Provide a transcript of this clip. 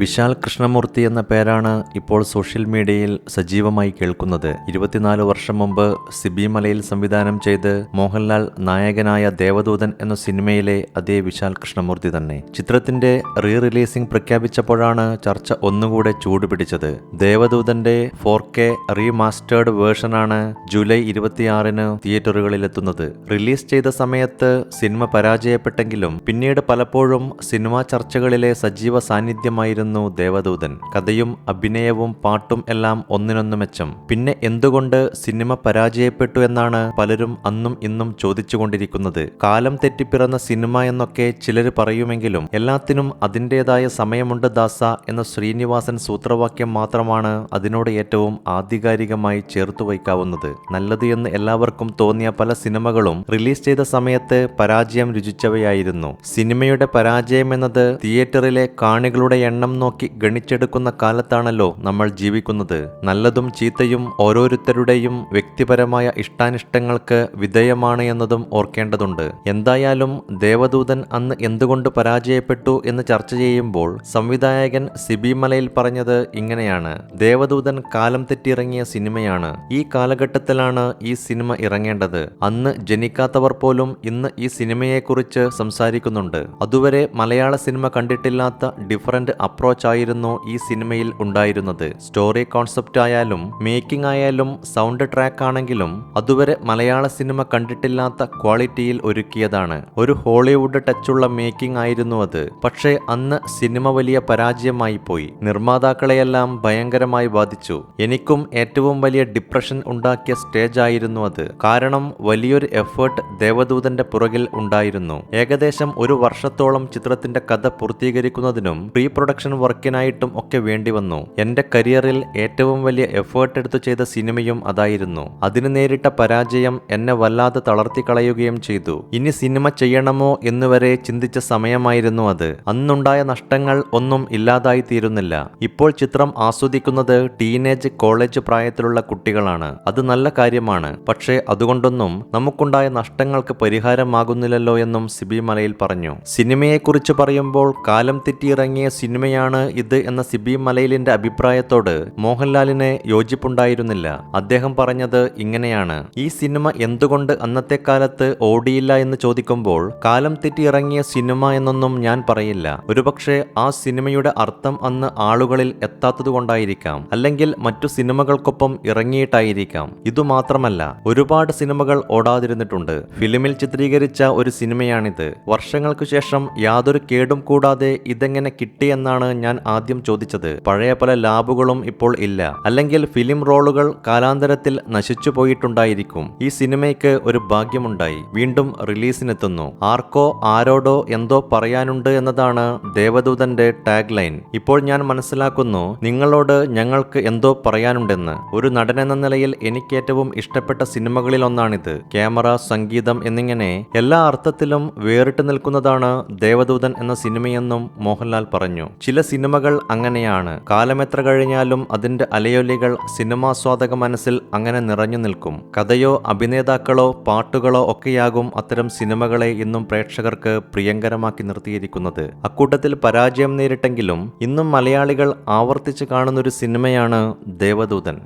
വിശാൽ കൃഷ്ണമൂർത്തി എന്ന പേരാണ് ഇപ്പോൾ സോഷ്യൽ മീഡിയയിൽ സജീവമായി കേൾക്കുന്നത്. ഇരുപത്തിനാല് വർഷം മുമ്പ് സിബി മലയിൽ സംവിധാനം ചെയ്ത് മോഹൻലാൽ നായകനായ ദേവദൂതൻ എന്ന സിനിമയിലെ അതേ വിശാൽ കൃഷ്ണമൂർത്തി തന്നെ. ചിത്രത്തിന്റെ റീ റിലീസിംഗ് പ്രഖ്യാപിച്ചപ്പോഴാണ് ചർച്ച ഒന്നുകൂടെ ചൂടുപിടിച്ചത്. ദേവദൂതന്റെ ഫോർ കെ റീമാസ്റ്റേർഡ് വേർഷനാണ് ജൂലൈ ഇരുപത്തിയാറിന് തിയേറ്ററുകളിലെത്തുന്നത്. റിലീസ് ചെയ്ത സമയത്ത് സിനിമ പരാജയപ്പെട്ടെങ്കിലും പിന്നീട് പലപ്പോഴും സിനിമാ ചർച്ചകളിലെ സജീവ സാന്നിധ്യമായിരുന്നു ദേവദൂതൻ. കഥയും അഭിനയവും പാട്ടും എല്ലാം ഒന്നിനൊന്നു മെച്ചം. പിന്നെ എന്തുകൊണ്ട് സിനിമ പരാജയപ്പെട്ടു എന്നാണ് പലരും അന്നും ഇന്നും ചോദിച്ചുകൊണ്ടിരിക്കുന്നത്. കാലം തെറ്റിപ്പിറന്ന സിനിമ എന്നൊക്കെ ചിലർ പറയുമെങ്കിലും എല്ലാത്തിനും അതിന്റെതായ സമയമുണ്ട് ദാസ എന്ന ശ്രീനിവാസൻ സൂത്രവാക്യം മാത്രമാണ് അതിനോട് ഏറ്റവും ആധികാരികമായി ചേർത്തു വയ്ക്കാവുന്നത്. നല്ലത് എന്ന് എല്ലാവർക്കും തോന്നിയ പല സിനിമകളും റിലീസ് ചെയ്ത സമയത്ത് പരാജയം രുചിച്ചവയായിരുന്നു. സിനിമയുടെ പരാജയം എന്നത് തിയേറ്ററിലെ കാണികളുടെ എണ്ണം നോക്കി ഗണിച്ചെടുക്കുന്ന കാലത്താണല്ലോ നമ്മൾ ജീവിക്കുന്നത്. നല്ലതും ചീത്തയും ഓരോരുത്തരുടെയും വ്യക്തിപരമായ ഇഷ്ടാനിഷ്ടങ്ങൾക്ക് വിധേയമാണ് എന്നതും ഓർക്കേണ്ടതുണ്ട്. എന്തായാലും ദേവദൂതൻ അന്ന് എന്തുകൊണ്ട് പരാജയപ്പെട്ടു എന്ന് ചർച്ച ചെയ്യുമ്പോൾ സംവിധായകൻ സിബി മലയിൽ പറഞ്ഞത് ഇങ്ങനെയാണ്. ദേവദൂതൻ കാലം തെറ്റിയിറങ്ങിയ സിനിമയാണ്. ഈ കാലഘട്ടത്തിലാണ് ഈ സിനിമ ഇറങ്ങേണ്ടത്. അന്ന് ജനിക്കാത്തവർ പോലും ഇന്ന് ഈ സിനിമയെക്കുറിച്ച് സംസാരിക്കുന്നുണ്ട്. അതുവരെ മലയാള സിനിമ കണ്ടിട്ടില്ലാത്ത ഡിഫറന്റ് അപ്രോച്ച് ആയിരുന്നു ഈ സിനിമയിൽ ഉണ്ടായിരുന്നത്. സ്റ്റോറി കോൺസെപ്റ്റ് ആയാലും മേക്കിംഗ് ആയാലും സൗണ്ട് ട്രാക്ക് ആണെങ്കിലും അതുവരെ മലയാള സിനിമ കണ്ടിട്ടില്ലാത്ത ക്വാളിറ്റിയിൽ ഒരുക്കിയതാണ്. ഒരു ഹോളിവുഡ് ടച്ചുള്ള മേക്കിംഗ് ആയിരുന്നു അത്. പക്ഷേ അന്ന് സിനിമ വലിയ പരാജയമായി പോയി. നിർമ്മാതാക്കളെയെല്ലാം ഭയങ്കരമായി ബാധിച്ചു. എനിക്കും ഏറ്റവും വലിയ ഡിപ്രഷൻ ഉണ്ടാക്കിയ സ്റ്റേജ് ആയിരുന്നു അത്. കാരണം വലിയൊരു എഫേർട്ട് ദേവദൂതന്റെ പുറകിൽ ഉണ്ടായിരുന്നു. ഏകദേശം ഒരു വർഷത്തോളം ചിത്രത്തിന്റെ കഥ പൂർത്തീകരിക്കുന്നതിനും പ്രീ പ്രൊഡക്ഷൻ വർക്കിനായിട്ടും ഒക്കെ വേണ്ടി വന്നു. എന്റെ കരിയറിൽ ഏറ്റവും വലിയ എഫേർട്ട് എടുത്തു ചെയ്ത സിനിമയും അതായിരുന്നു. അതിന് നേരിട്ട പരാജയം എന്നെ വല്ലാതെ തളർത്തിക്കളയുകയും ചെയ്തു. ഇനി സിനിമ ചെയ്യണമോ എന്നുവരെ ചിന്തിച്ച സമയമായിരുന്നു അത്. അന്നുണ്ടായ നഷ്ടങ്ങൾ ഒന്നും ഇല്ലാതായി തീരുന്നില്ല. ഇപ്പോൾ ചിത്രം ആസ്വദിക്കുന്നത് ടീനേജ് കോളേജ് പ്രായത്തിലുള്ള കുട്ടികളാണ്. അത് നല്ല കാര്യമാണ്. പക്ഷേ അതുകൊണ്ടൊന്നും നമുക്കുണ്ടായ നഷ്ടങ്ങൾക്ക് പരിഹാരമാകുന്നില്ലല്ലോ എന്നും സിബി മലയിൽ പറഞ്ഞു. സിനിമയെക്കുറിച്ച് പറയുമ്പോൾ കാലം തെറ്റിയിറങ്ങിയ സിനിമയാണ് ഇത് എന്ന സിബി മലയിലിന്റെ അഭിപ്രായത്തോട് മോഹൻലാലിന് യോജിപ്പുണ്ടായിരുന്നില്ല. അദ്ദേഹം പറഞ്ഞത് ഇങ്ങനെയാണ്. ഈ സിനിമ എന്തുകൊണ്ട് അന്നത്തെ കാലത്ത് ഓടിയില്ല എന്ന് ചോദിക്കുമ്പോൾ കാലം തെറ്റി ഇറങ്ങിയ സിനിമ എന്നൊന്നും ഞാൻ പറയില്ല. ഒരുപക്ഷെ ആ സിനിമയുടെ അർത്ഥം അന്ന് ആളുകളിൽ എത്താത്തതുകൊണ്ടായിരിക്കാം. അല്ലെങ്കിൽ മറ്റു സിനിമകൾക്കൊപ്പം ഇറങ്ങിയിട്ടായിരിക്കാം. ഇതുമാത്രമല്ല ഒരുപാട് സിനിമകൾ ഓടാതിരുന്നിട്ടുണ്ട്. ഫിലിമിൽ ചിത്രീകരിച്ച ഒരു സിനിമയാണിത്. വർഷങ്ങൾക്കു ശേഷം യാതൊരു കേടും കൂടാതെ ഇതെങ്ങനെ കിട്ടിയെന്നാണ് ഞാൻ ആദ്യം ചോദിച്ചത്. പഴയ പല ലാബുകളും ഇപ്പോൾ ഇല്ല. അല്ലെങ്കിൽ ഫിലിം റോളുകൾ കാലാന്തരത്തിൽ നശിച്ചു പോയിട്ടുണ്ടായിരിക്കും. ഈ സിനിമയ്ക്ക് ഒരു ഭാഗ്യമുണ്ടായി. വീണ്ടും റിലീസിനെത്തുന്നു. ആർക്കോ ആരോടോ എന്തോ പറയാനുണ്ട് എന്നതാണ് ദേവദൂതന്റെ ടാഗ് ലൈൻ ഇപ്പോൾ ഞാൻ മനസ്സിലാക്കുന്നു നിങ്ങളോട് ഞങ്ങൾക്ക് എന്തോ പറയാനുണ്ടെന്ന്. ഒരു നടൻ എന്ന നിലയിൽ എനിക്ക് ഏറ്റവും ഇഷ്ടപ്പെട്ട സിനിമകളിൽ ഒന്നാണിത് ക്യാമറ സംഗീതം എന്നിങ്ങനെ എല്ലാ അർത്ഥത്തിലും വേറിട്ട് നിൽക്കുന്നതാണ് ദേവദൂതൻ എന്ന സിനിമയെന്നും മോഹൻലാൽ പറഞ്ഞു. ചില സിനിമകൾ അങ്ങനെയാണ്. കാലമെത്ര കഴിഞ്ഞാലും അതിന്റെ അലയൊലികൾ സിനിമാസ്വാദക മനസ്സിൽ അങ്ങനെ നിറഞ്ഞു നിൽക്കും. കഥയോ അഭിനേതാക്കളോ പാട്ടുകളോ ഒക്കെയാകും അത്തരം സിനിമകളെ ഇന്നും പ്രേക്ഷകർക്ക് പ്രിയങ്കരമാക്കി നിർത്തിയിരിക്കുന്നത്. അക്കൂട്ടത്തിൽ പരാജയം നേരിട്ടെങ്കിലും ഇന്നും മലയാളികൾ ആവർത്തിച്ച് കാണുന്നൊരു സിനിമയാണ് ദേവദൂതൻ.